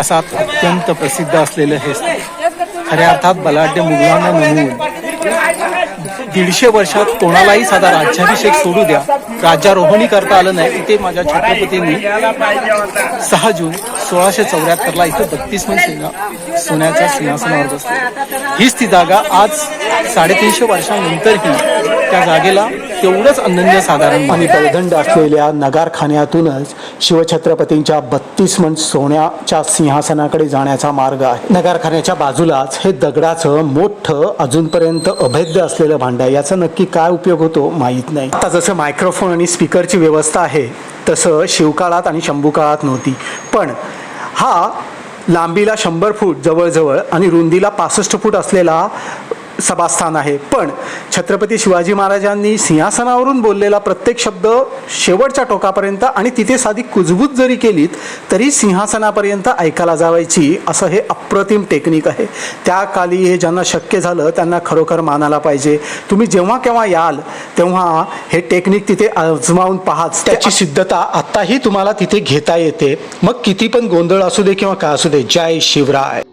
इतिहासात अत्यंत प्रसिद्ध असलेलं हे खऱ्या अर्थात बलाढ्य मुघलांना नमवून दीडशे वर्षात कोणालाही साधा राज्याभिषेक सोडू द्या. राज्यारोहणी करता आलं नाही. इथे माझ्या छत्रपतींनी सहा जून सोळाशे चौऱ्याहत्तरला इथे बत्तीस मन सेना सोन्याच्या सिंहासनावर बसले. हीच ती जागा आज साडेतीनशे वर्षांनंतरही त्या जागेला तेवढंच अनन्य साधारण आणि बळदंड असलेल्या नगारखान्यातूनच शिवछत्रपतींच्या बत्तीस मन सोन्याच्या सिंहासनाकडे जाण्याचा मार्ग आहे. नगारखान्याच्या बाजूलाच हे दगडाचं मोठं अजूनपर्यंत अभेद्य असलेलं भांड आहे. याचा नक्की काय उपयोग होतो माहीत नाही. आता जसं मायक्रोफोन आणि स्पीकरची व्यवस्था आहे तसं शिवकाळात आणि शंभूकाळात नव्हती. पण हा लांबीला शंभर फूट जवळजवळ आणि रुंदीला पासष्ट फूट असलेला सभास्थान आहे. पण छत्रपती शिवाजी महाराजांनी सिंहासनावरून बोललेला प्रत्येक शब्द शेवटच्या टोकापर्यंत आणि तिथे साधी कुजबूज जरी केलीत तरी सिंहासनापर्यंत ऐकायला जावायची असं हे अप्रतिम टेक्निक आहे. त्या काली हे ज्यांना शक्य झालं त्यांना खरोखर मानायला पाहिजे. तुम्ही जेव्हा केव्हा याल तेव्हा हे टेक्निक तिथे आजमावून पाहाच त्याची सिद्धता आत्ताही तुम्हाला तिथे घेता येते. मग किती पण गोंधळ असू दे किंवा काय असू दे जय शिवराय.